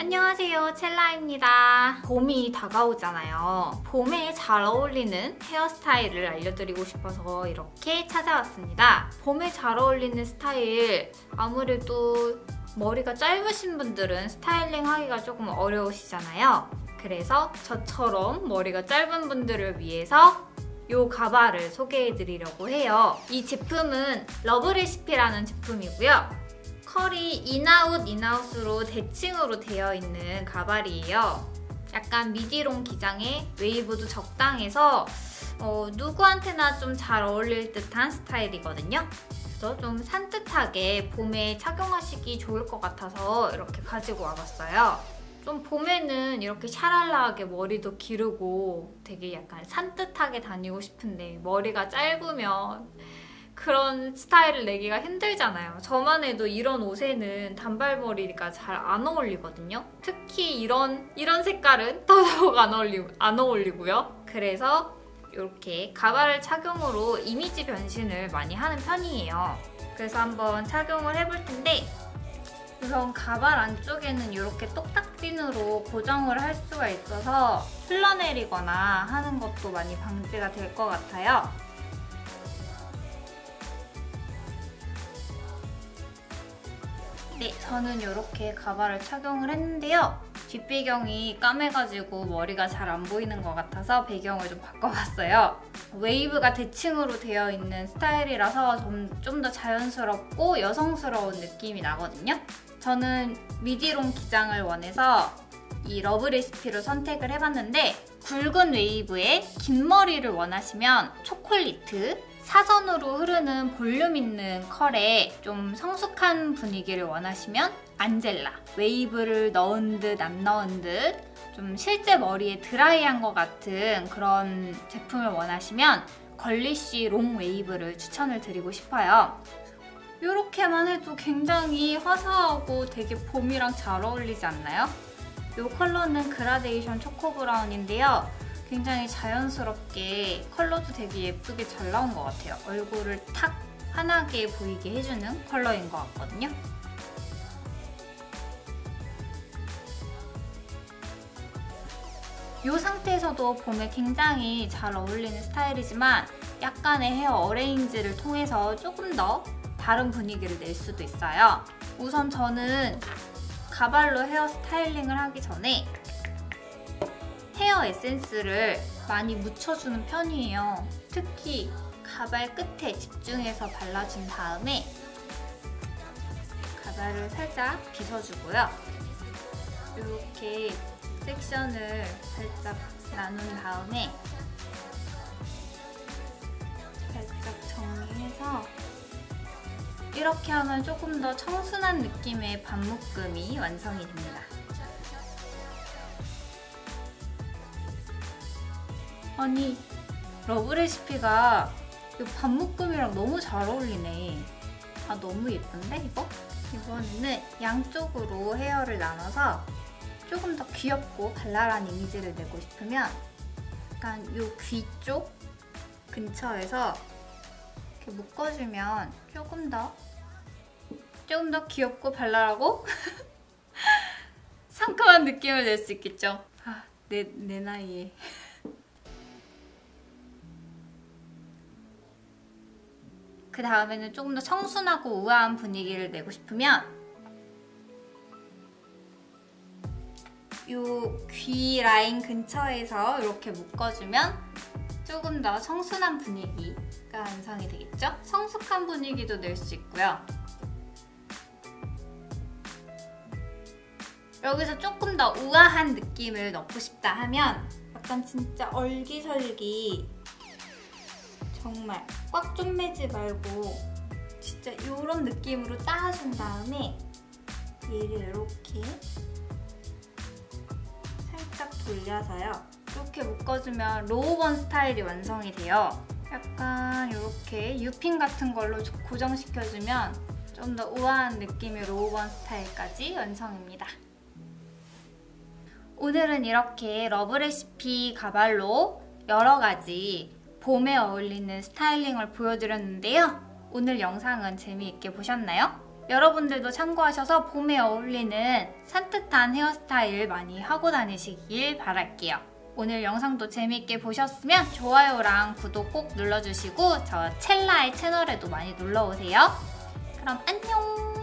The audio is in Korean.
안녕하세요 첼라입니다 봄이 다가오잖아요 봄에 잘 어울리는 헤어스타일을 알려드리고 싶어서 이렇게 찾아왔습니다 봄에 잘 어울리는 스타일 아무래도 머리가 짧으신 분들은 스타일링 하기가 조금 어려우시잖아요 그래서 저처럼 머리가 짧은 분들을 위해서 이 가발을 소개해드리려고 해요. 이 제품은 러브레시피라는 제품이고요. 컬이 인아웃 인아웃으로 대칭으로 되어 있는 가발이에요. 약간 미디롱 기장에 웨이브도 적당해서 어, 누구한테나 좀 잘 어울릴 듯한 스타일이거든요. 그래서 좀 산뜻하게 봄에 착용하시기 좋을 것 같아서 이렇게 가지고 와봤어요. 좀 봄에는 이렇게 샤랄라하게 머리도 기르고 되게 약간 산뜻하게 다니고 싶은데 머리가 짧으면 그런 스타일을 내기가 힘들잖아요. 저만 해도 이런 옷에는 단발머리가 잘 안 어울리거든요. 특히 이런 이런 색깔은 더더욱 안, 어울리, 안 어울리고요. 그래서 이렇게 가발을 착용으로 이미지 변신을 많이 하는 편이에요. 그래서 한번 착용을 해볼 텐데 우선 가발 안쪽에는 이렇게 똑딱핀으로 고정을 할 수가 있어서 흘러내리거나 하는 것도 많이 방지가 될 것 같아요. 네, 저는 이렇게 가발을 착용을 했는데요. 뒷배경이 까매가지고 머리가 잘 안 보이는 것 같아서 배경을 좀 바꿔봤어요. 웨이브가 대칭으로 되어 있는 스타일이라서 좀더 자연스럽고 여성스러운 느낌이 나거든요. 저는 미디롱 기장을 원해서 이 러브 레시피를 선택을 해봤는데 굵은 웨이브에 긴 머리를 원하시면 초콜리트 사선으로 흐르는 볼륨 있는 컬에 좀 성숙한 분위기를 원하시면 안젤라 웨이브를 넣은 듯 안 넣은 듯 좀 실제 머리에 드라이한 것 같은 그런 제품을 원하시면 걸리쉬 롱 웨이브를 추천을 드리고 싶어요. 이렇게만 해도 굉장히 화사하고 되게 봄이랑 잘 어울리지 않나요? 이 컬러는 그라데이션 초코 브라운인데요. 굉장히 자연스럽게 컬러도 되게 예쁘게 잘 나온 것 같아요. 얼굴을 탁 환하게 보이게 해주는 컬러인 것 같거든요. 이 상태에서도 봄에 굉장히 잘 어울리는 스타일이지만 약간의 헤어 어레인지를 통해서 조금 더 다른 분위기를 낼 수도 있어요. 우선 저는 가발로 헤어 스타일링을 하기 전에 에센스를 많이 묻혀주는 편이에요. 특히 가발 끝에 집중해서 발라준 다음에 가발을 살짝 빗어주고요. 이렇게 섹션을 살짝 나눈 다음에 살짝 정리해서 이렇게 하면 조금 더 청순한 느낌의 반묶음이 완성이 됩니다. 아니 러브 레시피가 이 반묶음이랑 너무 잘 어울리네. 아 너무 예쁜데 이거? 이번에는 양쪽으로 헤어를 나눠서 조금 더 귀엽고 발랄한 이미지를 내고 싶으면 약간 이귀쪽 근처에서 이렇게 묶어주면 조금 더 조금 더 귀엽고 발랄하고 상큼한 느낌을 낼 수 있겠죠? 아, 내, 내 나이에 그 다음에는 조금 더 청순하고 우아한 분위기를 내고 싶으면 이귀 라인 근처에서 이렇게 묶어주면 조금 더 청순한 분위기가 완성이 되겠죠? 성숙한 분위기도 낼 수 있고요. 여기서 조금 더 우아한 느낌을 넣고 싶다 하면 약간 진짜 얼기설기 정말 꽉 좀 매지 말고 진짜 이런 느낌으로 따준 다음에 얘를 이렇게 돌려서요. 이렇게 묶어주면 로우번 스타일이 완성이 돼요. 약간 이렇게 유핀 같은 걸로 고정시켜주면 좀 더 우아한 느낌의 로우번 스타일까지 완성입니다. 오늘은 이렇게 러브레시피 가발로 여러 가지 봄에 어울리는 스타일링을 보여드렸는데요. 오늘 영상은 재미있게 보셨나요? 여러분들도 참고하셔서 봄에 어울리는 산뜻한 헤어스타일 많이 하고 다니시길 바랄게요. 오늘 영상도 재밌게 보셨으면 좋아요랑 구독 꼭 눌러주시고 저 첼라의 채널에도 많이 놀러오세요. 그럼 안녕!